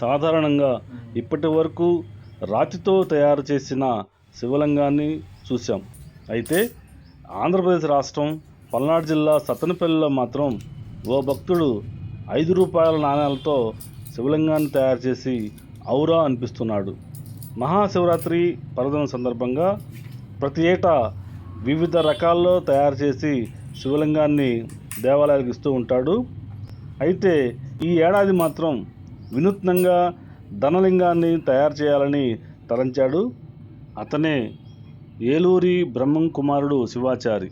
సాధారణంగా ఇప్పటి వరకు రాతితో తయారు చేసిన శివలింగాన్ని చూసాం అయితే ఆంధ్రప్రదేశ్ రాష్ట్రం పల్నాడు జిల్లా సత్తెనపల్లిలో మాత్రం ఓ భక్తుడు ఐదు రూపాయల నాణేలతో శివలింగాన్ని తయారు చేసి ఔరా అనిపిస్తున్నాడు. మహాశివరాత్రి పర్వదినం సందర్భంగా ప్రతి ఏటా వివిధ రకాల్లో తయారు చేసి శివలింగాన్ని దేవాలయాలకు ఇస్తూ ఉంటాడు. అయితే ఈ ఏడాది మాత్రం వినూత్నంగా ధనలింగాన్ని తయారు చేయాలని తలంచాడు అతనే ఏలూరి బ్రహ్మం కుమారుడు శివాచారి.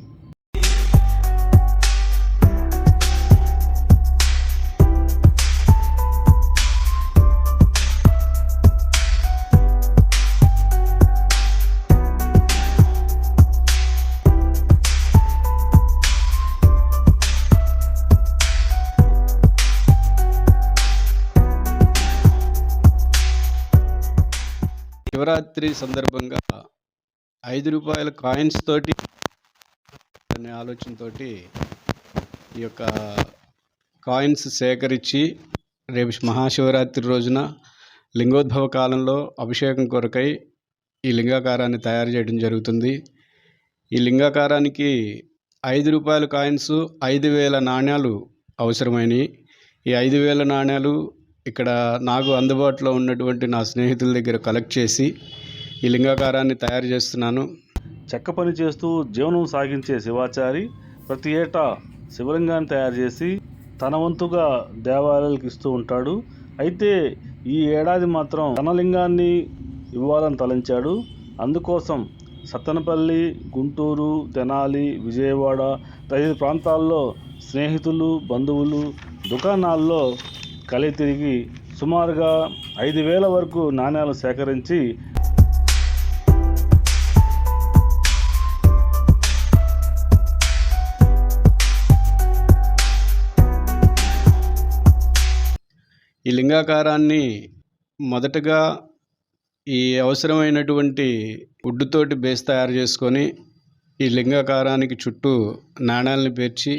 శివరాత్రి సందర్భంగా ఐదు రూపాయల కాయిన్స్ తోటి అనే ఆలోచనతోటి ఈ యొక్క కాయిన్స్ సేకరించి రేపు మహాశివరాత్రి రోజున లింగోద్భవ కాలంలో అభిషేకం కొరకై ఈ లింగాకారాన్ని తయారు చేయడం జరుగుతుంది. ఈ లింగాకారానికి ఐదు రూపాయల కాయిన్స్ ఐదు వేల నాణ్యాలు అవసరమైనవి ఈ ఐదు వేల నాణ్యాలు ఇక్కడ నాకు అందుబాటులో ఉన్నటువంటి నా స్నేహితుల దగ్గర కలెక్ట్ చేసి ఈ లింగాకారాన్ని తయారు చేస్తున్నాను. చెక్క పని చేస్తూ జీవనం సాగించే శివాచారి ప్రతి ఏటా శివలింగాన్ని తయారు చేసి తన వంతుగా దేవాలయాలకు ఇస్తూ ఉంటాడు. అయితే ఈ ఏడాది మాత్రం ధనలింగాన్ని ఇవ్వాలని తలంచాడు. అందుకోసం సత్తనపల్లి గుంటూరు తెనాలి విజయవాడ తదితర ప్రాంతాల్లో స్నేహితులు బంధువులు దుకాణాల్లో కలి తిరిగి సుమారుగా ఐదు వేల వరకు నాణ్యాలు సేకరించి ఈ లింగాకారాన్ని మొదటగా ఈ అవసరమైనటువంటి ఉడ్డుతోటి బేస్ తయారు చేసుకొని ఈ లింగాకారానికి చుట్టూ నాణాలని పేర్చి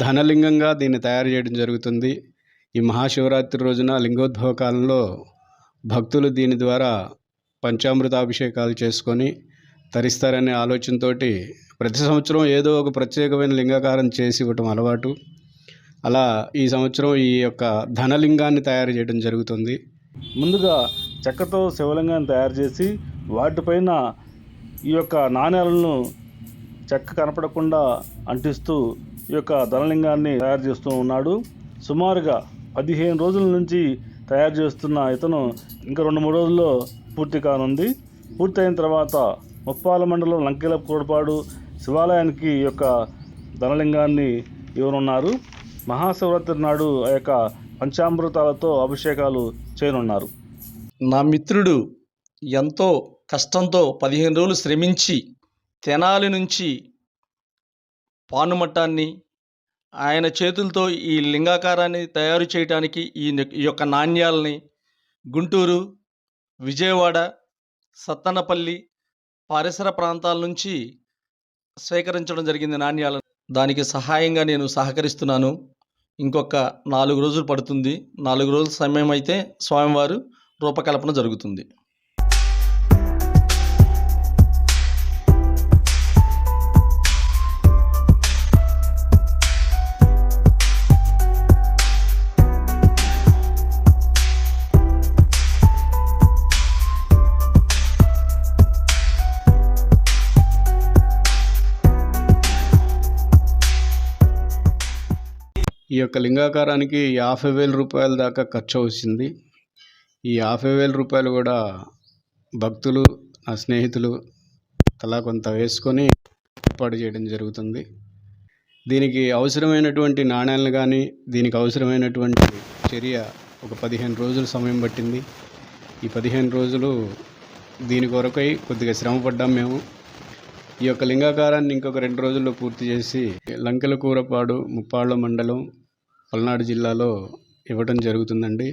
ధనలింగంగా దీన్ని తయారు చేయడం జరుగుతుంది. ఈ మహాశివరాత్రి రోజున లింగోద్భవ కాలంలో భక్తులు దీని ద్వారా పంచామృతాభిషేకాలు చేసుకొని తరిస్తారనే ఆలోచనతోటి ప్రతి సంవత్సరం ఏదో ఒక ప్రత్యేకమైన లింగాకారం చేసి ఇవ్వటం అలవాటు. అలా ఈ సంవత్సరం ఈ యొక్క ధనలింగాన్ని తయారు చేయడం జరుగుతుంది. ముందుగా చెక్కతో శివలింగాన్ని తయారు చేసి వాటిపైన ఈ యొక్క నాణ్యాలను చెక్క కనపడకుండా అంటిస్తూ ఈ యొక్క ధనలింగాన్ని తయారు చేస్తూ ఉన్నాడు. సుమారుగా పదిహేను రోజుల నుంచి తయారు చేస్తున్న ఇతను ఇంకా రెండు మూడు రోజుల్లో పూర్తి కానుంది. పూర్తయిన తర్వాత ముప్పాల మండలం లంకెల కోడపాడు శివాలయానికి ఈ యొక్క ధనలింగాన్ని ఇవ్వనున్నారు. మహాశివరాత్రి నాడు ఆ యొక్క పంచామృతాలతో అభిషేకాలు చేయనున్నారు. నా మిత్రుడు ఎంతో కష్టంతో పదిహేను రోజులు శ్రమించి తెనాలి నుంచి పానుమట్టాన్ని ఆయన చేతులతో ఈ లింగాకారాన్ని తయారు చేయడానికి ఈ ఈ యొక్క నాణ్యాలని గుంటూరు విజయవాడ సత్తనపల్లి పరిసర ప్రాంతాల నుంచి సేకరించడం జరిగింది నాణ్యాలను. దానికి సహాయంగా నేను సహకరిస్తున్నాను. ఇంకొక నాలుగు రోజులు పడుతుంది. నాలుగు రోజుల సమయం అయితే స్వామివారు రూపకల్పన జరుగుతుంది. ఈ యొక్క లింగాకారానికి యాభై వేల రూపాయల దాకా ఖర్చు వచ్చింది ఈ యాభై వేల రూపాయలు కూడా భక్తులు నా స్నేహితులు తలా కొంత వేసుకొని ఏర్పాటు చేయడం జరుగుతుంది. దీనికి అవసరమైనటువంటి నాణ్యాలను కానీ దీనికి అవసరమైనటువంటి చర్య ఒక పదిహేను రోజులు సమయం పట్టింది. ఈ పదిహేను రోజులు దీని కొరకై కొద్దిగా శ్రమ పడ్డాం మేము. ఈ యొక్క లింగాకారాన్ని ఇంకొక రెండు రోజుల్లో పూర్తి చేసి లంకెల కూరపాడు ముప్పాళ్ళ మండలం పల్నాడు జిల్లాలో ఇవ్వడం జరుగుతుందండి.